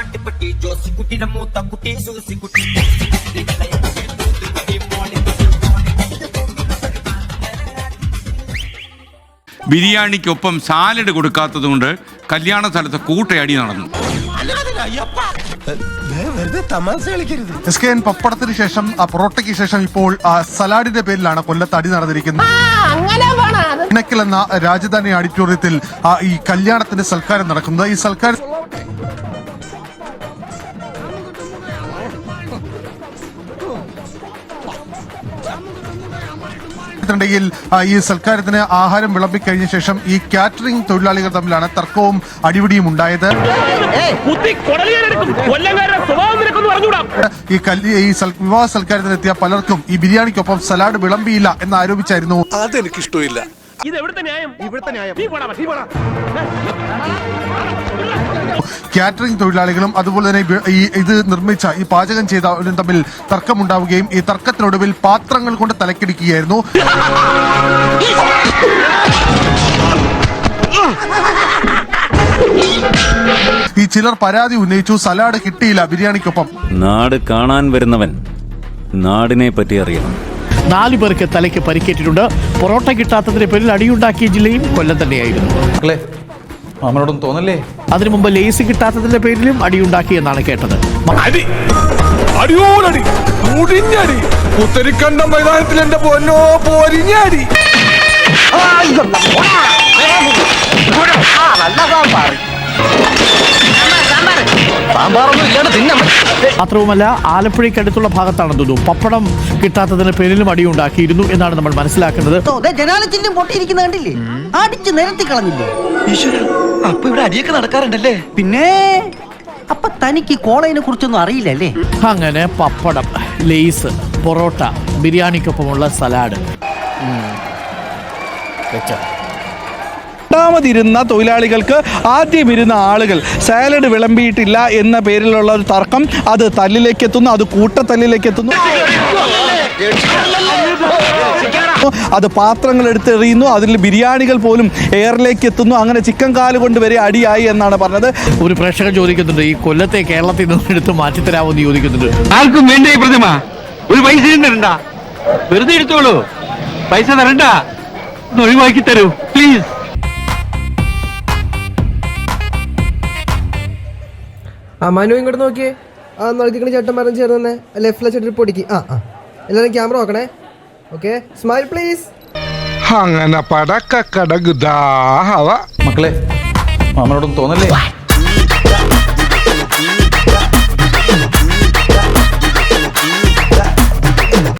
ആട്ടിപ്പട്ടി ജോസിക്കുട്ടിയുടെ മൂത്ത കുട്ടി സൂസിക്കുട്ടി ബിരിയാണിക്കൊപ്പം സാലഡ് കൊടുക്കാത്തതുകൊണ്ട് കല്യാണ സ്ഥലത്ത് കൂട്ടയടി നടന്നു. എസ് കെ എൻ പപ്പടത്തിന് ശേഷം ആ, പൊറോട്ടയ്ക്ക് ശേഷം ഇപ്പോൾ ആ, സലാഡിന്റെ പേരിലാണ് കൊല്ലത്ത് അടി നടന്നിരിക്കുന്നത്. ഇണക്കൽ എന്ന രാജധാനി ഓഡിറ്റോറിയത്തിൽ ആ, ഈ കല്യാണത്തിന്റെ സൽക്കാരം നടക്കുന്നത്. ഈ സൽക്കാരം ിൽ ഈ സൽക്കാരത്തിന് ആഹാരം വിളമ്പിക്കഴിഞ്ഞ ശേഷം ഈ കാറ്ററിംഗ് തൊഴിലാളികൾ തമ്മിലാണ് തർക്കവും അടിപിടിയും ഉണ്ടായത്. ഈ കല്യ ഈ വിവാഹ സൽക്കാരത്തിനെത്തിയ പലർക്കും ഈ ബിരിയാണിക്കൊപ്പം സലാഡ് വിളമ്പിയില്ല എന്ന് ആരോപിച്ചായിരുന്നു. അതെനിക്കിഷ്ടമില്ല. ഇത് എവിടുത്തെ ന്യായം? ഇവിടുത്തെ ന്യായം. നീ പോടാ നീ പോടാ. കാറ്ററിംഗ് തൊഴിലാളികളും അതുപോലെ തന്നെ ഈ ഇത് നിർമ്മിച്ച ഈ പാചകം ചെയ്തവരും തമ്മിൽ തർക്കമുണ്ടാവുകയും ഈ തർക്കത്തിനൊടുവിൽ പാത്രങ്ങൾ കൊണ്ട് തലക്കിടിക്കുകയായിരുന്നു. ഈ ചിലർ പരാതി ഉന്നയിച്ചു സലാഡ് കിട്ടിയില്ല ബിരിയാണിക്കൊപ്പം. നാട് കാണാൻ വരുന്നവൻ നാടിനെ പറ്റി അറിയണം. നാലു പേർക്ക് തലയ്ക്ക് പരിക്കേറ്റിട്ടുണ്ട്. പൊറോട്ട കിട്ടാത്തതിന്റെ പേരിൽ അടിയുണ്ടാക്കിയ ജില്ലയും കൊല്ലം തന്നെയായിരുന്നു. മാമനോടൊന്നും തോന്നല്ലേ? അതിനു മുമ്പ് ലേസ് കിട്ടാത്തതിന്റെ പേരിലും അടിയുണ്ടാക്കിയെന്നാണ് കേട്ടത്. അടി. അടിയോടടി മുടിഞ്ഞടി. പുത്തരിക്കണ്ട മൈതാനത്തിൽ എന്റെ പൊന്നോ പോരിഞ്ഞടി. മാത്രവുമല്ല ആലപ്പുഴയ്ക്കടുത്തുള്ള ഭാഗത്താണ് ദുദു. പപ്പടം കിട്ടാത്തതിന്റെ പേരിലും അടിയുണ്ടാക്കിയിരുന്നു എന്നാണ് നമ്മൾ മനസ്സിലാക്കുന്നത്. കണ്ടില്ലേ? അടിച്ചു നിരത്തി കളഞ്ഞില്ലേ? അപ്പൊ ഇവിടെ അടിയൊക്കെ നടക്കാറുണ്ടല്ലേ പിന്നെ അപ്പൊ തനിക്ക് കോളേജിനെ കുറിച്ചൊന്നും അറിയില്ലല്ലേ അങ്ങനെ പപ്പടം ലേസ് പൊറോട്ട ബിരിയാണിക്കൊപ്പമുള്ള സലാഡ് രണ്ടാമതിരുന്ന തൊഴിലാളികൾക്ക് ആദ്യം ഇരുന്ന ആളുകൾ സാലഡ് വിളമ്പിയിട്ടില്ല എന്ന പേരിലുള്ള ഒരു തർക്കം അത് തല്ലിലേക്ക് എത്തുന്നു അത് കൂട്ടത്തല്ലിലേക്ക് എത്തുന്നു അത് പാത്രങ്ങൾ എടുത്തെറിയുന്നു. അതിൽ ബിരിയാണികൾ പോലും എയറിലേക്ക് എത്തുന്നു. അങ്ങനെ ചിക്കൻ കാൽ കൊണ്ട് വരെ അടിയായി എന്നാണ് പറഞ്ഞത്. ഒരു പ്രേക്ഷകൻ ചോദിക്കുന്നുണ്ട് ഈ കൊല്ലത്തെ കേരളത്തിൽ നിന്ന് എടുത്ത് മാറ്റിത്തരാമോ എന്ന് ചോദിക്കുന്നുണ്ട്. ആർക്കും വേണ്ട ഈ പ്രതിമ? ഒരു പൈസ തരണ്ട. വെറുതെ എടുത്തോളൂ. പൈസ തരണ്ട. ഒഴിവാക്കി തരൂ. പ്ലീസ് ആ മനു ഇങ്ങോട്ട് നോക്കിയേ. ആ നോക്കിക്കണ ചേട്ടൻ പറഞ്ഞു ചേർന്നെ ലെഫ്റ്റിലെ ചേട്ടൻ പൊടിക്ക്. ആ ആ. എല്ലാവരും ക്യാമറ നോക്കണേ. ഓക്കെ സ്മൈൽ പ്ലീസ് അങ്ങനെ പടക്ക കടകുതാ മക്കളെ മാമനോടൊന്നും തോന്നല്ലേ?